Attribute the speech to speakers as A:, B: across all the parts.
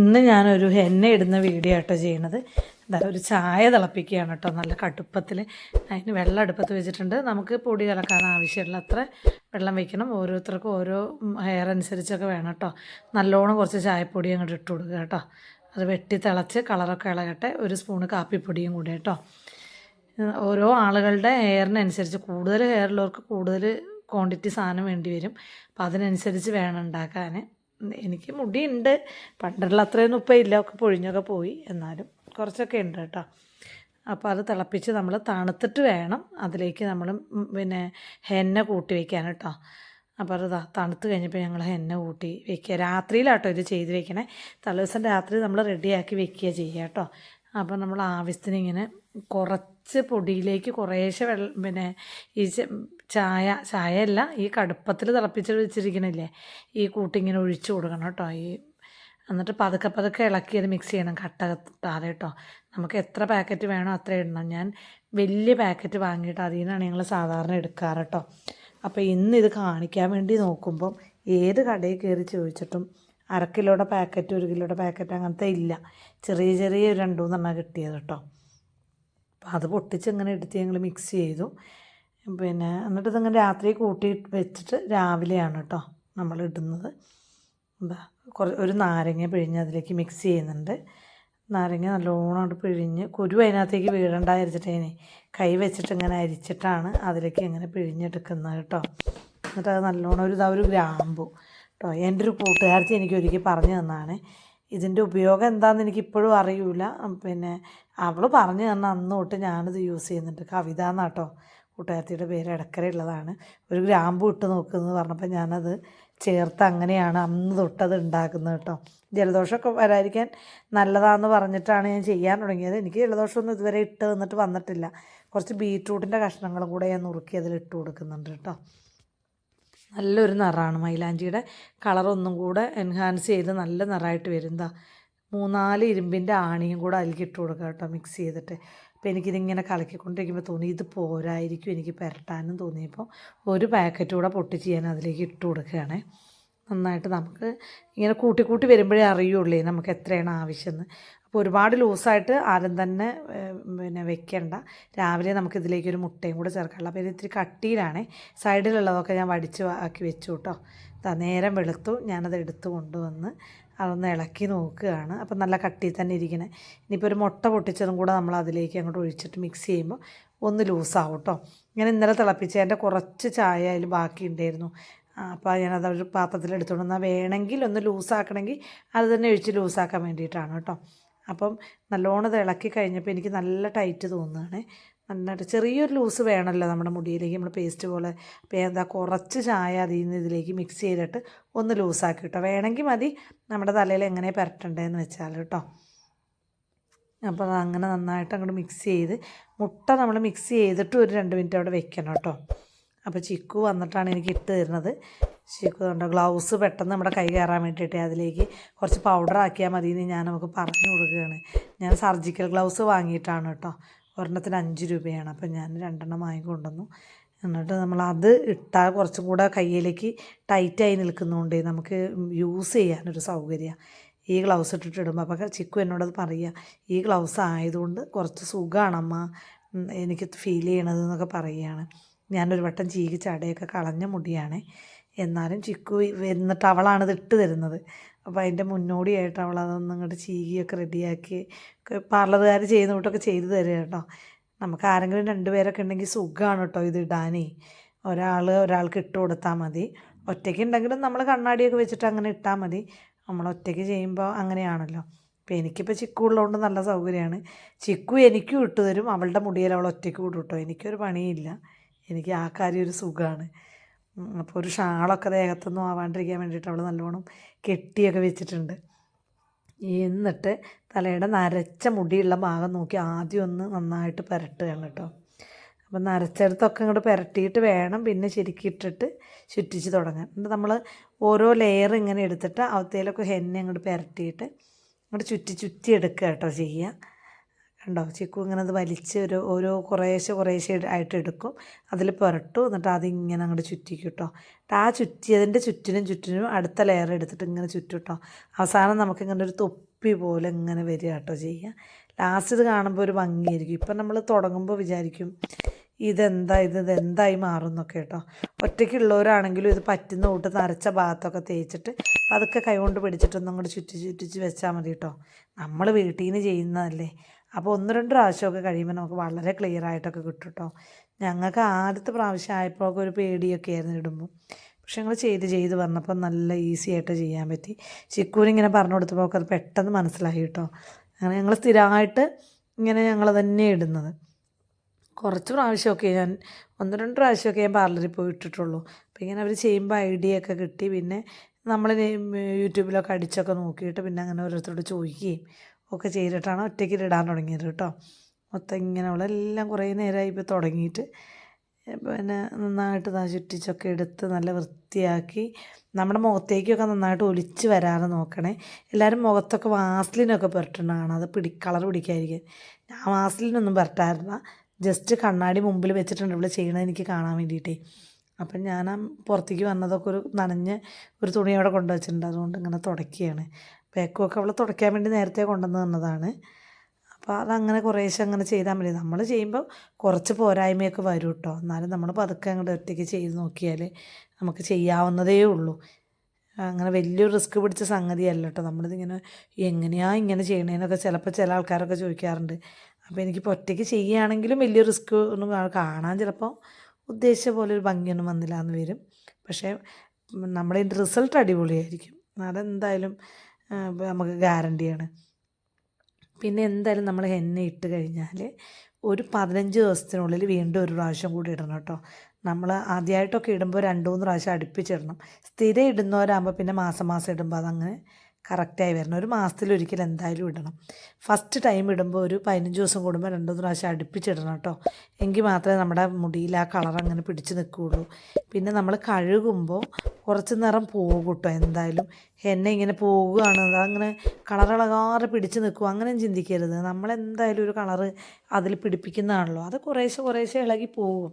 A: ഇന്ന് ഞാനൊരു എണ്ണ ഇടുന്ന വീഡിയോ ആട്ടോ ചെയ്യണത്. എന്താ ഒരു ചായ തിളപ്പിക്കുകയാണ് കേട്ടോ നല്ല കടുപ്പത്തിൽ അതിന് വെള്ളം അടുപ്പത്ത് വെച്ചിട്ടുണ്ട്. നമുക്ക് പൊടി കലക്കാൻ ആവശ്യമുള്ള അത്ര വെള്ളം വയ്ക്കണം ഓരോരുത്തർക്കും ഓരോ ഹെയർ അനുസരിച്ചൊക്കെ വേണം കേട്ടോ. നല്ലോണം കുറച്ച് ചായപ്പൊടി അങ്ങോട്ട് ഇട്ട് കൊടുക്കുക കേട്ടോ. അത് വെട്ടി തിളച്ച് കളറൊക്കെ ഇളകട്ടെ. ഒരു സ്പൂണ് കാപ്പിപ്പൊടിയും കൂടി കേട്ടോ. ഓരോ ആളുകളുടെ ഹെയറിനനുസരിച്ച് കൂടുതൽ ഹെയറുള്ളവർക്ക് കൂടുതൽ ക്വാണ്ടിറ്റി സാധനം വേണ്ടി വരും. അപ്പോൾ അതിനനുസരിച്ച് വേണം ഉണ്ടാക്കാൻ. എനിക്ക് മുടിയുണ്ട്. പണ്ടുള്ള അത്രയൊന്നും ഇപ്പം ഇല്ല. ഒക്കെ പൊഴിഞ്ഞൊക്കെ പോയി. എന്നാലും കുറച്ചൊക്കെ ഉണ്ട് കേട്ടോ. അപ്പോൾ അത് തിളപ്പിച്ച് നമ്മൾ തണുത്തിട്ട് വേണം. അതിലേക്ക് നമ്മൾ പിന്നെ ഹെന്ന കൂട്ടി വയ്ക്കാൻ കേട്ടോ. അപ്പോൾ അത് തണുത്ത് കഴിഞ്ഞപ്പോൾ ഞങ്ങൾ ഹെന്ന കൂട്ടി വെക്കുക. രാത്രിയിലാട്ടോ ഇത് ചെയ്ത് വെക്കണേ. തലേദിവസം രാത്രി നമ്മൾ റെഡിയാക്കി വെക്കുക ചെയ്യുക കേട്ടോ. അപ്പോൾ നമ്മൾ ആവശ്യത്തിന് ഇങ്ങനെ കുറച്ച് പൊടിയിലേക്ക് കുറേശ്ശെ വെള്ളം പിന്നെ ഈ ചായ ചായ അല്ല ഈ കടുപ്പത്തിൽ തിളപ്പിച്ച് വെച്ചിരിക്കണില്ലേ ഈ കൂട്ടിങ്ങനെ ഒഴിച്ചു കൊടുക്കണം കേട്ടോ. ഈ എന്നിട്ട് പതുക്കെ പതുക്കെ ഇളക്കി അത് മിക്സ് ചെയ്യണം കട്ട കത്താതെ കേട്ടോ. നമുക്ക് എത്ര പാക്കറ്റ് വേണോ അത്ര ഇടണം. ഞാൻ വലിയ പാക്കറ്റ് വാങ്ങിയിട്ട് അതിൽ നിന്നാണ് ഞങ്ങൾ സാധാരണ എടുക്കാറ് കേട്ടോ. അപ്പോൾ ഇന്ന് ഇത് കാണിക്കാൻ വേണ്ടി നോക്കുമ്പം ഏത് കടയിൽ കയറി ചോദിച്ചിട്ടും അര കിലോയുടെ പാക്കറ്റ് ഒരു കിലോയുടെ പാക്കറ്റ് അങ്ങനത്തെ ഇല്ല. ചെറിയ ചെറിയ രണ്ട് മൂന്നെണ്ണം കിട്ടിയത് കേട്ടോ. അത് പൊട്ടിച്ച് ഇങ്ങനെ എടുത്ത് ഞങ്ങൾ മിക്സ് ചെയ്തു. പിന്നെ എന്നിട്ട് ഇതിങ്ങനെ രാത്രി കൂട്ടി വെച്ചിട്ട് രാവിലെയാണ് കേട്ടോ നമ്മൾ ഇടുന്നത്. എന്താ കുറ ഒരു നാരങ്ങ പിഴിഞ്ഞ് അതിലേക്ക് മിക്സ് ചെയ്യുന്നുണ്ട്. നാരങ്ങ നല്ലോണം അങ്ങോട്ട് പിഴിഞ്ഞ് കുരു അതിനകത്തേക്ക് വീഴണ്ട വിചാരിച്ചിട്ടേനെ. കൈ വെച്ചിട്ട് ഇങ്ങനെ അരിച്ചിട്ടാണ് അതിലേക്ക് ഇങ്ങനെ പിഴിഞ്ഞെടുക്കുന്നത് കേട്ടോ എന്നിട്ട് അത് നല്ലോണം ഒരു ഇതാ ഒരു ഗ്രാമ്പു കേട്ടോ എന്റെ ഒരു കൂട്ടുകാരത്തി എനിക്ക് ഒരുക്കി പറഞ്ഞു തന്നാണ്. ഇതിന്റെ ഉപയോഗം എന്താണെന്ന് എനിക്ക് ഇപ്പോഴും അറിയില്ല പിന്നെ അവൾ പറഞ്ഞു തന്ന അന്ന് തൊട്ട് ഞാനിത് യൂസ് ചെയ്യുന്നുണ്ട്. കവിത എന്നാട്ടോ. കൂട്ടുകാരത്തിയുടെ പേര് ഇടക്കരയുള്ളതാണ് ഒരു ഗ്രാമ്പു ഇട്ട് നോക്കുന്നത് പറഞ്ഞപ്പോൾ ഞാനത് ചേർത്ത് അങ്ങനെയാണ് അന്ന് തൊട്ടത് ഉണ്ടാക്കുന്നത് കേട്ടോ. ജലദോഷമൊക്കെ വരാതിരിക്കാൻ നല്ലതാണെന്ന് പറഞ്ഞിട്ടാണ് ഞാൻ ചെയ്യാൻ തുടങ്ങിയത്. എനിക്ക് ജലദോഷമൊന്നും ഇതുവരെ ഇട്ട് വന്നിട്ട് വന്നിട്ടില്ല. കുറച്ച് ബീറ്റ്റൂട്ടിന്റെ കഷ്ണങ്ങളും കൂടെ ഞാൻ നുറുക്കി അതിൽ ഇട്ട് കൊടുക്കുന്നുണ്ട് കേട്ടോ. നല്ലൊരു നിറമാണ് മൈലാഞ്ചിയുടെ. കളർ ഒന്നും കൂടെ എൻഹാൻസ് ചെയ്ത് നല്ല നിറമായിട്ട് വരും എന്താ മൂന്നാൽ ഇരുമ്പിന്റെ ആണിയും കൂടെ അതിലേക്ക് ഇട്ട് കൊടുക്കുക കേട്ടോ മിക്സ് ചെയ്തിട്ട്. അപ്പോൾ എനിക്കിതിങ്ങനെ കലക്കിക്കൊണ്ടിരിക്കുമ്പോൾ തോന്നി ഇത് പോരായിരിക്കും എനിക്ക് പുരട്ടാനും തോന്നിയപ്പോൾ ഒരു പാക്കറ്റ് കൂടെ പൊട്ടിച്ച് ഞാൻ അതിലേക്ക് ഇട്ട് കൊടുക്കുകയാണേ. നന്നായിട്ട് നമുക്ക് ഇങ്ങനെ കൂട്ടി കൂട്ടി വരുമ്പോഴേ അറിയുള്ളേ നമുക്ക് എത്രയാണ് ആവശ്യമെന്ന്. അപ്പോൾ ഒരുപാട് ലൂസായിട്ട് ആരും തന്നെ പിന്നെ വെക്കേണ്ട. രാവിലെ നമുക്ക് ഇതിലേക്ക് ഒരു മുട്ടയും കൂടെ ചേർക്കാനുള്ള. അപ്പോൾ ഇത് ഇത്തിരി കട്ടിയിലാണ്. സൈഡിലുള്ളതൊക്കെ ഞാൻ വടിച്ച് ആക്കി വെച്ചു കേട്ടോ. നേരം വെളുത്തു. ഞാനത് എടുത്തു കൊണ്ടുവന്ന് അതൊന്ന് ഇളക്കി നോക്കുകയാണ്. അപ്പം നല്ല കട്ടിയിൽ തന്നെ ഇരിക്കണേ. ഇനിയിപ്പോൾ ഒരു മുട്ട പൊട്ടിച്ചതും കൂടെ നമ്മൾ അതിലേക്ക് അങ്ങോട്ട് ഒഴിച്ചിട്ട് മിക്സ് ചെയ്യുമ്പോൾ ഒന്ന് ലൂസാവും കേട്ടോ. ഞാൻ ഇന്നലെ തിളപ്പിച്ചതിന്റെ കുറച്ച് ചായ അതിൽ ബാക്കി ഉണ്ടായിരുന്നു അപ്പോൾ ഞാനത് ഒരു പാത്രത്തിൽ എടുത്തുകൊണ്ട് വന്നാൽ വേണമെങ്കിൽ ഒന്ന് ലൂസാക്കണമെങ്കിൽ അത് തന്നെ ഒഴിച്ച് ലൂസാക്കാൻ വേണ്ടിയിട്ടാണ് കേട്ടോ. അപ്പം നല്ലോണം ഇത് ഇളക്കി കഴിഞ്ഞപ്പോൾ എനിക്ക് നല്ല ടൈറ്റ് തോന്നുകയാണ്. നന്നായിട്ട് ചെറിയൊരു ലൂസ് വേണമല്ലോ നമ്മുടെ മുടിയിലേക്ക് നമ്മൾ പേസ്റ്റ് പോലെ. അപ്പോൾ എന്താ കുറച്ച് ചായ അതിൽ നിന്ന് ഇതിലേക്ക് മിക്സ് ചെയ്തിട്ട് ഒന്ന് ലൂസാക്കി കേട്ടോ വേണമെങ്കിൽ മതി നമ്മുടെ തലയിൽ എങ്ങനെ പുരട്ടണ്ടേന്ന് വെച്ചാൽ കേട്ടോ. അപ്പോൾ അങ്ങനെ നന്നായിട്ട് അങ്ങോട്ട് മിക്സ് ചെയ്ത് മുട്ട നമ്മൾ മിക്സ് ചെയ്തിട്ട് ഒരു രണ്ട് മിനിറ്റ് അവിടെ വെക്കണം കേട്ടോ. അപ്പോൾ ചിക്കു വന്നിട്ടാണ് എനിക്ക് ഇട്ട് തരുന്നത്. ചിക്കു കൊണ്ട് ഗ്ലൗസ് പെട്ടെന്ന് നമ്മുടെ കൈ കയറാൻ വേണ്ടിയിട്ട് അതിലേക്ക് കുറച്ച് പൗഡർ ആക്കിയാൽ മതി എന്ന് ഞാൻ നമുക്ക് പറഞ്ഞു കൊടുക്കുകയാണ്. ഞാൻ സർജിക്കൽ ഗ്ലൗസ് വാങ്ങിയിട്ടാണ് കേട്ടോ. ഒരെണ്ണത്തിന് അഞ്ച് രൂപയാണ്. അപ്പം ഞാൻ രണ്ടെണ്ണം വാങ്ങിക്കൊണ്ടുവന്നു. എന്നിട്ട് നമ്മൾ അത് ഇട്ടാൽ കുറച്ചും കൂടെ കയ്യിലേക്ക് ടൈറ്റായി നിൽക്കുന്നതുകൊണ്ട് നമുക്ക് യൂസ് ചെയ്യാനൊരു സൗകര്യമാണ് ഈ ഗ്ലൗസ് ഇട്ടിട്ട് ഇടുമ്പോൾ അപ്പോൾ ചിക്കു എന്നോടത് പറയുക ഈ ഗ്ലൗസ് ആയതുകൊണ്ട് കുറച്ച് സുഖമാണ് അമ്മ എനിക്ക് ഫീൽ ചെയ്യണത് എന്നൊക്കെ പറയുകയാണ്. ഞാനൊരു വട്ടം ചീകി ചടയൊക്കെ കളഞ്ഞ മുടിയാണ്. എന്നാലും ചിക്കു എന്നിട്ട് അവളാണ് ഇട്ട് തരുന്നത്. അപ്പോൾ അതിന്റെ മുന്നോടിയായിട്ട് അവൾ അതൊന്നും ഇങ്ങോട്ട് ചീകിയൊക്കെ റെഡിയാക്കി പാർലറുകാർ ചെയ്യുന്ന കൂട്ടൊക്കെ ചെയ്തു തരിക കേട്ടോ. നമുക്ക് ആരെങ്കിലും രണ്ടുപേരൊക്കെ ഉണ്ടെങ്കിൽ സുഖമാണ് കേട്ടോ ഇത് ഇടാനേ. ഒരാൾ ഒരാൾക്ക് ഇട്ട് കൊടുത്താൽ മതി. ഒറ്റയ്ക്ക് ഉണ്ടെങ്കിലും നമ്മൾ കണ്ണാടിയൊക്കെ വെച്ചിട്ട് അങ്ങനെ ഇട്ടാൽ മതി. നമ്മൾ ഒറ്റയ്ക്ക് ചെയ്യുമ്പോൾ അങ്ങനെയാണല്ലോ. അപ്പോൾ എനിക്കിപ്പോൾ ചിക്കു ഉള്ളതുകൊണ്ട് നല്ല സൗകര്യമാണ്. ചിക്കു എനിക്കും ഇട്ട് തരും. അവളുടെ മുടിയിൽ അവൾ ഒറ്റയ്ക്ക് വിടും കേട്ടോ. എനിക്കൊരു പണിയില്ല എനിക്ക് ആ കാര്യം ഒരു സുഖമാണ് അപ്പോൾ ഒരു ഷാളൊക്കെ ദേഹത്തൊന്നും ആവാണ്ടിരിക്കാൻ വേണ്ടിയിട്ട് അവൾ നല്ലോണം കെട്ടിയൊക്കെ വെച്ചിട്ടുണ്ട്. എന്നിട്ട് തലയുടെ നരച്ച മുടിയുള്ള ഭാഗം നോക്കി ആദ്യം ഒന്ന് നന്നായിട്ട് പുരട്ടുകയാണ് കേട്ടോ. അപ്പം നരച്ചെടുത്തൊക്കെ ഇങ്ങോട്ട് പുരട്ടിയിട്ട് വേണം പിന്നെ ശരിക്കിട്ടിട്ട് ചുറ്റിച്ച് തുടങ്ങാൻ. എന്നിട്ട് നമ്മൾ ഓരോ ലെയർ ഇങ്ങനെ എടുത്തിട്ട് അവത്തേലൊക്കെ ഹെന്നെ അങ്ങോട്ട് പുരട്ടിയിട്ട് അങ്ങോട്ട് ചുറ്റി ചുറ്റി എടുക്കുക കേട്ടോ ചെയ്യുക കണ്ടോ? ചിക്കു ഇങ്ങനെ അത് വലിച്ച് ഒരു ഓരോ കുറേശ്ശെ കുറേശ്ശെ ആയിട്ട് എടുക്കും. അതിൽ പുരട്ടു. എന്നിട്ട് അതിങ്ങനെ അങ്ങോട്ട് ചുറ്റിക്കും കേട്ടോ എന്നിട്ട് ആ ചുറ്റിയതിന്റെ ചുറ്റിനും ചുറ്റിനും അടുത്ത ലെയർ എടുത്തിട്ട് ഇങ്ങനെ ചുറ്റും കേട്ടോ അവസാനം നമുക്കിങ്ങനെ ഒരു തൊപ്പി പോലെ ഇങ്ങനെ വരിക കേട്ടോ ചെയ്യുക ലാസ്റ്റ് ഇത് കാണുമ്പോൾ ഒരു ഭംഗിയായിരിക്കും. ഇപ്പം നമ്മൾ തുടങ്ങുമ്പോൾ വിചാരിക്കും ഇതെന്താ ഇത്? ഇതെന്തായി മാറും എന്നൊക്കെ കേട്ടോ ഒറ്റയ്ക്കുള്ളവരാണെങ്കിലും ഇത് പറ്റുന്ന കൂട്ട് നരച്ച ഭാഗത്തൊക്കെ തേച്ചിട്ട് അതൊക്കെ കൈകൊണ്ട് പിടിച്ചിട്ടൊന്നും അങ്ങോട്ട് ചുറ്റി ചുറ്റിച്ച് വെച്ചാൽ മതി കേട്ടോ നമ്മൾ വീട്ടിൽ നിന്ന് ചെയ്യുന്നതല്ലേ. അപ്പോൾ ഒന്ന് രണ്ട് പ്രാവശ്യമൊക്കെ കഴിയുമ്പോൾ നമുക്ക് വളരെ ക്ലിയർ ആയിട്ടൊക്കെ കിട്ടും കേട്ടോ ഞങ്ങൾക്ക് ആദ്യത്തെ പ്രാവശ്യം ആയപ്പോഴൊക്കെ ഒരു പേടിയൊക്കെ ആയിരുന്നു ഇടുമ്പോൾ പക്ഷെ ഞങ്ങൾ ചെയ്ത് ചെയ്ത് വന്നപ്പോൾ നല്ല ഈസി ആയിട്ട് ചെയ്യാൻ പറ്റി. ചിക്കൂനിങ്ങനെ പറഞ്ഞു കൊടുത്തപ്പോൾ അത് പെട്ടെന്ന് മനസ്സിലായി കേട്ടോ. അങ്ങനെ ഞങ്ങൾ സ്ഥിരമായിട്ട് ഇങ്ങനെ ഞങ്ങൾ തന്നെ ഇടുന്നത്. കുറച്ച് പ്രാവശ്യമൊക്കെ ഞാൻ ഒന്ന് രണ്ട് പ്രാവശ്യമൊക്കെ ഞാൻ പാർലറിൽ പോയി ഇട്ടിട്ടുള്ളൂ. അപ്പോൾ ഇങ്ങനെ അവർ ചെയ്യുമ്പോൾ ഐഡിയ ഒക്കെ കിട്ടി. പിന്നെ നമ്മൾ യൂട്യൂബിലൊക്കെ അടിച്ചൊക്കെ നോക്കിയിട്ട് പിന്നെ അങ്ങനെ ഓരോരുത്തരോട് ചോദിക്കുകയും ഒക്കെ ചെയ്തിട്ടാണ് ഒറ്റയ്ക്ക് ഇടാൻ തുടങ്ങിയത് കേട്ടോ. മൊത്തം ഇങ്ങനെ എല്ലാം കുറേ നേരമായി ഇപ്പോൾ തുടങ്ങിയിട്ട് പിന്നെ നന്നായിട്ട് ഇതാ ചുറ്റിച്ചൊക്കെ എടുത്ത് നല്ല വൃത്തിയാക്കി നമ്മുടെ മുഖത്തേക്കൊക്കെ നന്നായിട്ട് ഒലിച്ച് വരാതെ നോക്കണേ. എല്ലാവരും മുഖത്തൊക്കെ വാസ്ലിനൊക്കെ പുരട്ടണതാണ് അത് പിടി കളർ പിടിക്കാതിരിക്കാൻ. ഞാൻ വാസ്ലിനൊന്നും പുരട്ടാറില്ല. ജസ്റ്റ് കണ്ണാടി മുമ്പിൽ വെച്ചിട്ടുണ്ട് ഇവിടെ ചെയ്യണത് എനിക്ക് കാണാൻ വേണ്ടിയിട്ടേ. അപ്പം ഞാൻ ആ പുറത്തേക്ക് വന്നതൊക്കെ ഒരു നനഞ്ഞ് ഒരു തുണി അവിടെ കൊണ്ടുവച്ചിട്ടുണ്ട്. അതുകൊണ്ട് ഇങ്ങനെ തുടയ്ക്കുകയാണ്. ബാക്കുമൊക്കെ അവളെ തുടയ്ക്കാൻ വേണ്ടി നേരത്തെ കൊണ്ടുവന്ന് തന്നതാണ്. അപ്പോൾ അതങ്ങനെ കുറേശ്ശെ അങ്ങനെ ചെയ്താൽ മതി. നമ്മൾ ചെയ്യുമ്പോൾ കുറച്ച് പോരായ്മയൊക്കെ വരും കേട്ടോ എന്നാലും നമ്മൾ പതുക്കെ അങ്ങോട്ട് ഒറ്റയ്ക്ക് ചെയ്ത് നോക്കിയാൽ നമുക്ക് ചെയ്യാവുന്നതേ ഉള്ളൂ. അങ്ങനെ വലിയൊരു റിസ്ക് പിടിച്ച സംഗതിയല്ല കേട്ടോ നമ്മളിതിങ്ങനെ എങ്ങനെയാണ് ഇങ്ങനെ ചെയ്യണേന്നൊക്കെ ചിലപ്പോൾ ചില ആൾക്കാരൊക്കെ ചോദിക്കാറുണ്ട്. അപ്പോൾ എനിക്കിപ്പോൾ ഒറ്റയ്ക്ക് ചെയ്യുകയാണെങ്കിലും വലിയ റിസ്ക് ഒന്നും കാണാൻ ചിലപ്പോൾ ഉദ്ദേശിച്ച പോലെ ഒരു ഭംഗിയൊന്നും വന്നില്ല എന്ന് വരും. പക്ഷേ നമ്മുടെ റിസൾട്ട് അടിപൊളിയായിരിക്കും. അതെന്തായാലും നമുക്ക് ഗ്യാരണ്ടിയാണ് പിന്നെ എന്തായാലും നമ്മൾ എണ്ണ ഇട്ട് കഴിഞ്ഞാൽ ഒരു പതിനഞ്ച് ദിവസത്തിനുള്ളിൽ വീണ്ടും ഒരു പ്രാവശ്യം കൂടി ഇടണം കേട്ടോ. നമ്മൾ ആദ്യമായിട്ടൊക്കെ ഇടുമ്പോൾ രണ്ട് മൂന്ന് പ്രാവശ്യം അടുപ്പിച്ചിടണം. സ്ഥിരം ഇടുന്നവരാകുമ്പോൾ പിന്നെ മാസം മാസം ഇടുമ്പോൾ അതങ്ങനെ കറക്റ്റായി വരണം. ഒരു മാസത്തിലൊരിക്കൽ എന്തായാലും ഇടണം. ഫസ്റ്റ് ടൈം ഇടുമ്പോൾ ഒരു പതിനഞ്ച് ദിവസം കൂടുമ്പോൾ രണ്ടു പ്രാവശ്യം അടുപ്പിച്ചിടണം കേട്ടോ. എങ്കിൽ മാത്രമേ നമ്മുടെ മുടിയിൽ ആ കളർ അങ്ങനെ പിടിച്ച് നിൽക്കുകയുള്ളൂ. പിന്നെ നമ്മൾ കഴുകുമ്പോൾ കുറച്ച് നിറം പോകും കേട്ടോ എന്തായാലും. എന്നെ ഇങ്ങനെ പോകുകയാണ്. അതങ്ങനെ കളറിളകാറ് പിടിച്ച് നിൽക്കുക. അങ്ങനെ ചിന്തിക്കരുത്. നമ്മളെന്തായാലും ഒരു കളർ അതിൽ പിടിപ്പിക്കുന്നതാണല്ലോ. അത് കുറേശ്ശെ കുറേശ്ശെ ഇളകി പോകും.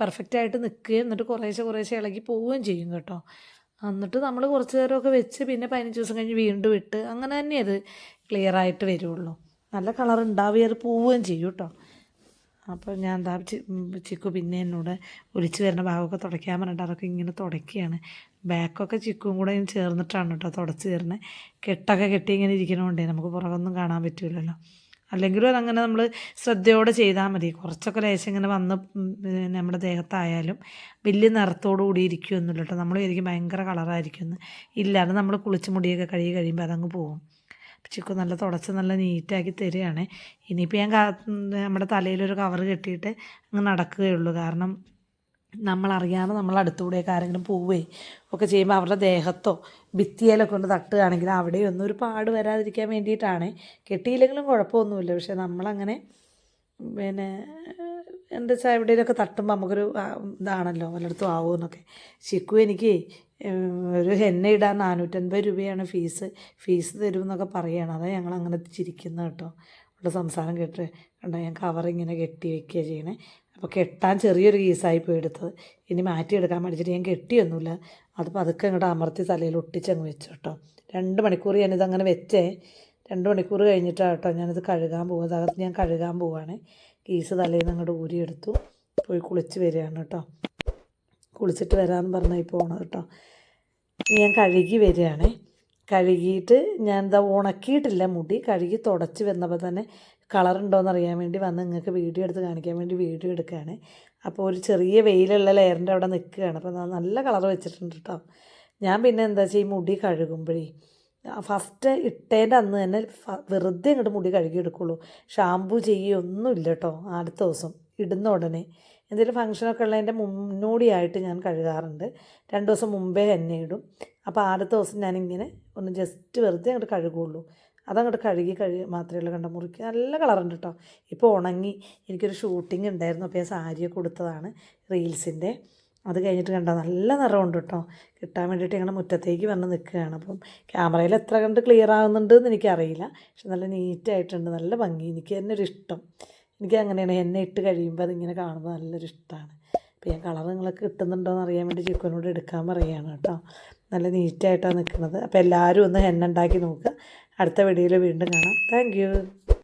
A: പെർഫെക്റ്റായിട്ട് നിൽക്കുകയും എന്നിട്ട് കുറേശ്ശെ കുറേശ്ശെ ഇളകി പോവുകയും ചെയ്യും കേട്ടോ. എന്നിട്ട് നമ്മൾ കുറച്ച് നേരമൊക്കെ വെച്ച് പിന്നെ പതിനഞ്ച് ദിവസം കഴിഞ്ഞ് വീണ്ടും ഇട്ട് അങ്ങനെ തന്നെ അത് ക്ലിയർ ആയിട്ട് വരുള്ളൂ. നല്ല കളർ ഉണ്ടാവുക അത് പോവുകയും ചെയ്യും കേട്ടോ. അപ്പോൾ ഞാൻ എന്താ ചിക്കു പിന്നെ എന്നോട് ഒലിച്ച് വരുന്ന ഭാഗമൊക്കെ തുടയ്ക്കാൻ പറഞ്ഞിട്ട് അതൊക്കെ ഇങ്ങനെ തുടയ്ക്കുകയാണ്. ബാക്കൊക്കെ ചിക്കും കൂടെ ഇങ്ങനെ ചേർന്നിട്ടാണ് കേട്ടോ തുടച്ച് തരുന്നത്. കെട്ടൊക്കെ കെട്ടി ഇങ്ങനെ ഇരിക്കണോണ്ടേ നമുക്ക് പുറകൊന്നും കാണാൻ പറ്റില്ലല്ലോ അല്ലെങ്കിലും അതങ്ങനെ നമ്മൾ ശ്രദ്ധയോടെ ചെയ്താൽ മതി. കുറച്ചൊക്കെ ലേശം ഇങ്ങനെ വന്ന് നമ്മുടെ ദേഹത്തായാലും വലിയ നിറത്തോടു കൂടി ഇരിക്കുമെന്നുള്ള കേട്ടോ. നമ്മൾ വിചാരിക്കും ഭയങ്കര കളറായിരിക്കുമെന്ന് ഇല്ലാതെ നമ്മൾ കുളിച്ച് മുടിയൊക്കെ കഴുകി കഴിയുമ്പോൾ അതങ്ങ് പോകും. ചിക്കു നല്ല തുടച്ച് നല്ല നീറ്റാക്കി തരികയാണ്. ഇനിയിപ്പോൾ ഞാൻ നമ്മുടെ തലയിലൊരു കവർ കെട്ടിയിട്ട് അങ്ങ് നടക്കുകയുള്ളൂ. കാരണം നമ്മളറിയാതെ നമ്മൾ അടുത്തുകൂടെയൊക്കെ ആരെങ്കിലും പോവേ ഒക്കെ ചെയ്യുമ്പോൾ അവരുടെ ദേഹത്തോ ഭിത്തിയിലൊക്കെ കൊണ്ട് തട്ടുകയാണെങ്കിൽ അവിടെയൊന്നും ഒരു പാട് വരാതിരിക്കാൻ വേണ്ടിയിട്ടാണ്. കെട്ടിയില്ലെങ്കിലും കുഴപ്പമൊന്നുമില്ല. പക്ഷെ നമ്മളങ്ങനെ പിന്നെ എന്താ വെച്ചാൽ എവിടെയെങ്കിലുമൊക്കെ തട്ടുമ്പോൾ നമുക്കൊരു ഇതാണല്ലോ വല്ലയിടത്തും ആവുമെന്നൊക്കെ. ചിക്കു എനിക്ക് ഒരു ഹെന്ന ഇടാൻ നാനൂറ്റൻപത് രൂപയാണ് ഫീസ്. ഫീസ് തരുമെന്നൊക്കെ പറയുകയാണ് അതാണ് ഞങ്ങൾ അങ്ങനെ ചിരിക്കുന്നത് കേട്ടോ. അവിടെ സംസാരം കേട്ട് കണ്ടോ ഞാൻ കവർ ഇങ്ങനെ കെട്ടി വെക്കുകയാണ് ചെയ്യണേ. അപ്പോൾ കെട്ടാൻ ചെറിയൊരു കേസായി പോയി എടുത്തത്. ഇനി മാറ്റിയെടുക്കാൻ മടിച്ചിട്ട് ഞാൻ കെട്ടിയൊന്നുമില്ല. അത് പതുക്കെ അങ്ങോട്ട് അമർത്തി തലയിൽ ഒട്ടിച്ചങ്ങ് വെച്ചു കേട്ടോ. രണ്ട് മണിക്കൂർ ഞാനിത് അങ്ങനെ വെച്ചേ. രണ്ട് മണിക്കൂർ കഴിഞ്ഞിട്ടാണ് കേട്ടോ ഞാനിത് കഴുകാൻ പോകുന്നത്. അകത്ത് ഞാൻ കഴുകാൻ പോവാണ്. കീസ് തലയിൽ നിന്ന് അങ്ങോട്ട് ഊരിയെടുത്തു. പോയി കുളിച്ച് വരികയാണ് കേട്ടോ. കുളിച്ചിട്ട് വരാമെന്ന് പറഞ്ഞാൽ പോകണം കേട്ടോ. ഞാൻ കഴുകി വരികയാണേ. കഴുകിയിട്ട് ഞാൻ എന്താ ഉണക്കിയിട്ടില്ല മുടി. കഴുകി തുടച്ച് വന്നപ്പോൾ തന്നെ കളർ ഉണ്ടോയെന്ന് അറിയാൻ വേണ്ടി വന്ന് നിങ്ങൾക്ക് വീഡിയോ എടുത്ത് കാണിക്കാൻ വേണ്ടി വീഡിയോ എടുക്കുകയാണ് അപ്പോൾ ഒരു ചെറിയ വെയിലുള്ള ലെയറിന്റെ അവിടെ നിൽക്കുകയാണ്. അപ്പോൾ നല്ല കളർ വെച്ചിട്ടുണ്ട് കേട്ടോ ഞാൻ പിന്നെ എന്താ വെച്ചാൽ ഈ മുടി കഴുകുമ്പോഴേ ഫസ്റ്റ് ഇട്ടേന്റെ അന്ന് തന്നെ വെറുതെ ഇങ്ങോട്ട് മുടി കഴുകി എടുക്കുള്ളൂ. ഷാമ്പു ചെയ്യൊന്നുമില്ല കേട്ടോ അടുത്ത ദിവസം ഇടുന്ന ഉടനെ. എന്തെങ്കിലും ഫംഗ്ഷനൊക്കെ ഉള്ളതിന്റെ മുന്നോടിയായിട്ട് ഞാൻ കഴുകാറുണ്ട്. രണ്ട് ദിവസം മുമ്പേ തന്നെ ഇടും. അപ്പോൾ ആദ്യത്തെ ദിവസം ഞാനിങ്ങനെ ഒന്ന് ജസ്റ്റ് വെറുതെ അങ്ങോട്ട് കഴുകുള്ളൂ. അതങ്ങോട്ട് കഴുകി കഴുകി മാത്രമേ ഉള്ളൂ കണ്ട മുറിക്ക്. നല്ല കളറുണ്ട് കേട്ടോ ഇപ്പോൾ ഉണങ്ങി എനിക്കൊരു ഷൂട്ടിംഗ് ഉണ്ടായിരുന്നു അപ്പോൾ ഞാൻ സാരിയൊക്കെ കൊടുത്തതാണ് റീൽസിന്റെ അത് കഴിഞ്ഞിട്ട് കണ്ടോ നല്ല നിറമുണ്ട് കേട്ടോ കിട്ടാൻ വേണ്ടിയിട്ട് ഞങ്ങളുടെ മുറ്റത്തേക്ക് വന്ന് നിൽക്കുകയാണ്. അപ്പം ക്യാമറയിൽ എത്ര കണ്ട് ക്ലിയർ ആകുന്നുണ്ട് എന്ന് എനിക്കറിയില്ല. പക്ഷെ നല്ല നീറ്റായിട്ടുണ്ട് നല്ല ഭംഗി. എനിക്ക് തന്നെ ഒരു ഇഷ്ടം. എനിക്ക് അങ്ങനെയാണ് എന്നെ ഇട്ട് കഴിയുമ്പോൾ അതിങ്ങനെ കാണുമ്പോൾ നല്ലൊരു ഇഷ്ടമാണ്. അപ്പോൾ ഞാൻ കളർ നിങ്ങൾക്ക് കിട്ടുന്നുണ്ടോ എന്ന് അറിയാൻ വേണ്ടി ചിക്കനോട് എടുക്കാൻ പറയുകയാണ് കേട്ടോ നല്ല നീറ്റായിട്ടാണ് നിൽക്കുന്നത്. അപ്പോൾ എല്ലാവരും ഒന്ന് എണ്ണ ഉണ്ടാക്കി നോക്കുക. അടുത്ത വീഡിയോയിൽ വീണ്ടും കാണാം. താങ്ക്